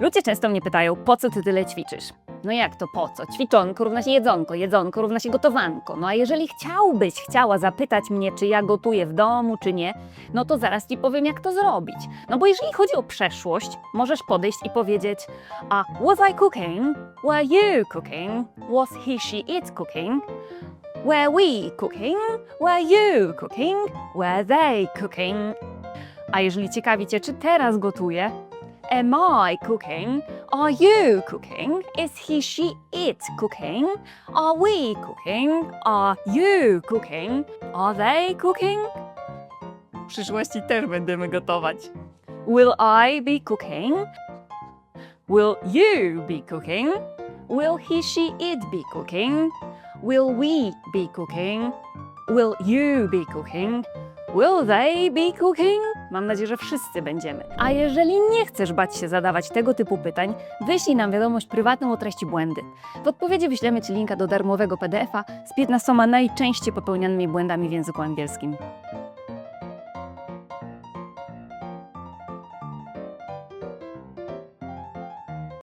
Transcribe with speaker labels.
Speaker 1: Ludzie często mnie pytają, po co ty tyle ćwiczysz? No jak to po co? Ćwiczonko równa się jedzonko, jedzonko równa się gotowanko. No a jeżeli chciałbyś, chciała zapytać mnie, czy ja gotuję w domu, czy nie, no to zaraz ci powiem, jak to zrobić. No bo jeżeli chodzi o przeszłość, możesz podejść i powiedzieć, a was I cooking? Were you cooking? Was he, she, it cooking? Were we cooking? Were you cooking? Were they cooking? A jeżeli ciekawi Cię, czy teraz gotuję, Am I cooking? Are you cooking? Is he, she, it cooking? Are we cooking? Are you cooking? Are they cooking? W przyszłości też będziemy gotować. Will I be cooking? Will you be cooking? Will he, she, it be cooking? Will we be cooking? Will you be cooking? Will they be cooking? Mam nadzieję, że wszyscy będziemy. A jeżeli nie chcesz bać się zadawać tego typu pytań, wyślij nam wiadomość prywatną o treści błędy. W odpowiedzi wyślemy Ci linka do darmowego PDF-a z 15 najczęściej popełnianymi błędami w języku angielskim.